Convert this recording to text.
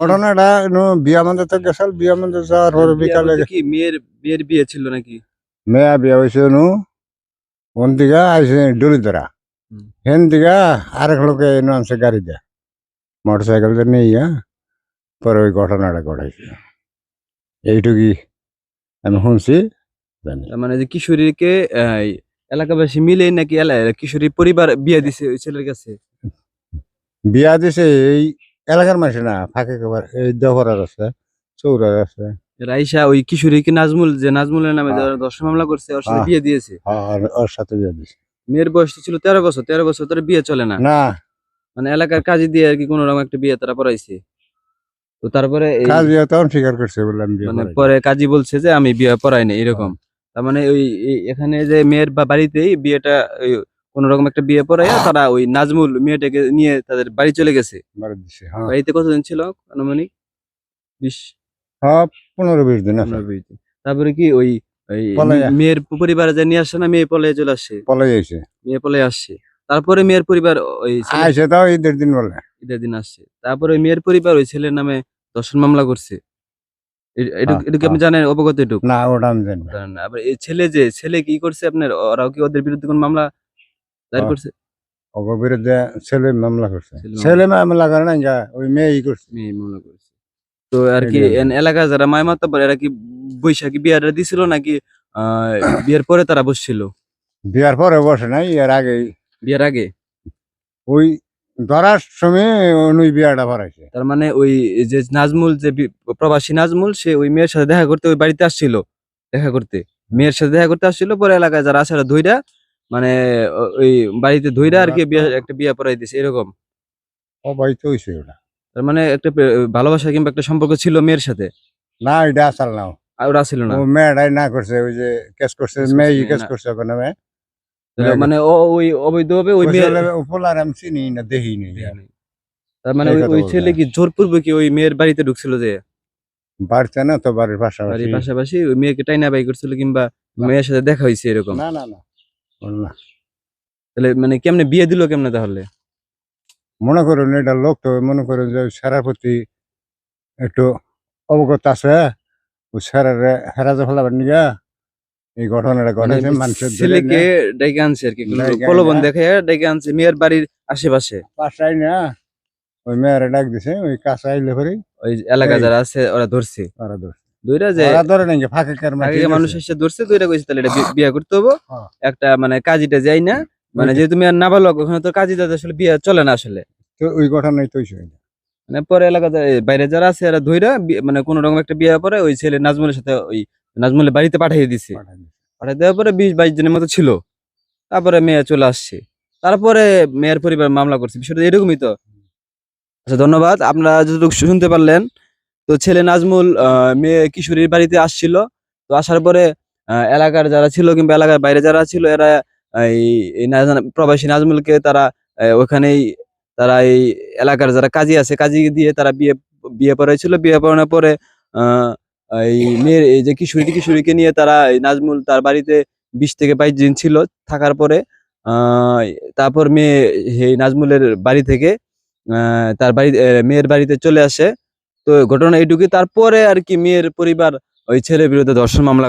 ঘটনাটা নো বিয়া মন্দির তো গেছাল বিয়া মন্দির যাওয়ার পরে বিকালে কি মেয়ের মেয়ের বিয়ে ছিল নাকি? মেয়া বিয়া হয়েছে নু ওন দিকে আইসে ডলিতরা। হুম। হেন দিকে আরেক লোকে এনে আনছে গাড়ি দিয়ে মোটর সাইকেল নিয়ে গিয়া পরে ওই ঘটনাটা ঘটাইছে। এইটুকুই আমি শুনছি জানি। মানে যে কিশোরীকে এলাকাবাসী মিলে নাকি কিশোরীর পরিবার বিয়ে দিছে ওই ছেলের কাছে? বিয়া দিছে এই এলাকার মানুষ না ফাঁকে খাবার এই দেহরার আছে চৌরার আছে। রাইসা ওই কিশোরীকে নাজমুল যে নাজমুলের নামে হ্যাঁ। দর্শন মামলা করছে ওর সাথে হ্যাঁ। বিয়ে দিয়েছে। ওর সাথে বিয়া দিছে মেয়ের বয়স ছিল তেরো বছর তেরো বছর তার বিয়ে চলে না। না। মানে এলাকার কাজে দিয়ে আর কি কোন রকম একটা বিয়ে তারা পড়াইছে। তো তারপরে কাজ তখন স্বীকার করছে বললাম মানে পরে কাজী বলছে যে আমি বিয়ে পড়াই না এরকম তার মানে ওই এখানে যে মেয়ের বাড়িতেই বিয়েটা ওই কোন রকম একটা বিয়ে পড়াইয়া তারা ওই নাজমুল মেয়েটাকে নিয়ে তাদের বাড়ি চলে গেছে। হ্যাঁ। বাড়িতে কতদিন ছিল আনুমানিক? বিশ? সব পনেরো বিশ দিন পনেরো বিশ দিন। তারপরে কি ওই মেয়ের পরিবারে যে নিয়ে আসছে না মেয়ে পলে চলে আসছে পলাই যাইছে মেয়ে পলে আসছে তারপরে মেয়ের পরিবার ওই আইসে তাও ঈদের দিন বলে। ঈদের দিন আসছে তারপরে ওই মেয়ের পরিবার ওই ছেলের নামে দর্শন মামলা করছে। এটুক- হ্যাঁ, এটুকু আপনি জানেন? অবগত এটুক? না ওটা আমি জানি না। জানেন না। আবার এই ছেলে যে ছেলে কি করছে আপনার? ওরাও কি ওদের বিরুদ্ধে কোন মামলা দায়ের। করছে? ওগো বিরুদ্ধে ছেলে মামলা করছে। ছেলে মামলা- করে না ওই মেয়েই করছে। মেয়ে মামলা করছে। তো আর কি এলাকার যারা এরা কি বৈশাখী দিছিল নাকি বিয়ের পরে তারা বসছিল? বিয়ার পরে বসে নাই এর আগে। বিয়ের আগে? ওই ধরার সময় উনি বিয়াটা ভরাইছে। তার মানে ওই যে নাজমুল যে প্রবাসী নাজমুল সে ওই মেয়ের সাথে দেখা করতে ওই বাড়িতে আসছিল। দেখা করতে। মেয়ের সাথে দেখা করতে আসছিল পরে এলাকায় যারা ওরা ধইরা মানে ওই বাড়িতে ধইরা আর কি বিয়ে একটা বিয়ে পড়াই দিছে এরকম? হয়েছে ওটা। তার মানে একটা ভালোবাসা কিংবা একটা সম্পর্ক ছিল মেয়ের সাথে? না এটা আসাল না ওরা ছিল না? ও মেয়েটাই না করছে ওই যে কেস করছে কেস মেয়ে কেস করছে ওখানে মেয়ে। মানে ও ওই অবৈধভাবে ওই উপলার আমি চিনি না দেখি নি তার মানে ওই-। ছেলে কি জোরপূর্বক কি ওই মেয়ের বাড়িতে ঢুকছিল যে? বাড়ছে না তো বাড়ির পাশাপাশি। বাড়ির পাশাপাশি ওই মেয়েকে টাইনা বাই করছিল কিংবা মেয়ের সাথে দেখা হয়েছে এরকম? না না না। না। তাহলে মানে কেমনে বিয়ে দিল কেমনে তাহলে? মনে করুন এটা লোক তো মনে করুন যে সারার প্রতি একটু অবগত আছে ও সারারে হেরাজে ফেলাবার নিগা এই ঘটনাটা মানে ঘটেছে মানুষের ছেলেকে ডেকে আনছে আর কি প্রলোভন দেখে ডেকে আনছে মেয়ের বাড়ির আশেপাশে। পাশাই না ওই মেয়েরা ডাক দিছে ওই কাছে আইলে পরে ওই এলাকা যারা আছে ওরা ধরছে। ওরা ধরছে। দুইটা যে ধরে ফাঁকে মানুষ এসে ধরছে দুইটা কইছে তাহলে এটা বিয়ে করতে হব। হ্যাঁ। একটা মানে কাজীটা যাই না মানে ওখানে তো কাজী দাদা আসলে বিয়ে চলে না আসলে। তো ওই তো মানে পরে এলাকা বাইরে যারা আছে এরা ধইরা মানে কোন রকম একটা বিয়ে পরে ওই ছেলে নাজমুলের সাথে ওই নাজমুলের বাড়িতে পাঠিয়ে দিছে। পাঠিয়ে দেওয়ার পরে বিশ বাইশ দিনের মতো ছিল। তারপরে মেয়ে চলে আসছে। তারপরে মেয়ের পরিবার মামলা করছে। বিষয়টা এরকমই তো। আচ্ছা ধন্যবাদ। আপনারা যতটুকু শুনতে পারলেন তো ছেলে নাজমুল মেয়ে কিশোরীর বাড়িতে আসছিল। তো আসার পরে এলাকার যারা ছিল কিংবা এলাকার বাইরে যারা ছিল, এরা, এই প্রবাসী নাজমুলকে তারা ওখানেই তারা এই এলাকার যারা কাজী আছে, কাজী দিয়ে তারা বিয়ে বিয়ে পড়াইছিল বিয়ে পড়ানোর পরে এই মেয়ের, এই যে কিশোরী, কিশোরীকে নিয়ে তারা নাজমুল তার বাড়িতে বিশ থেকে বাইশ দিন ছিল। থাকার পরে তারপর মেয়ে, এই নাজমুলের বাড়ি থেকে তার বাড়ি মেয়ের বাড়িতে চলে আসে। তো ঘটনা এইটুকুই তারপরে আর কি মেয়ের পরিবার ওই ছেলের বিরুদ্ধে ধর্ষণ মামলা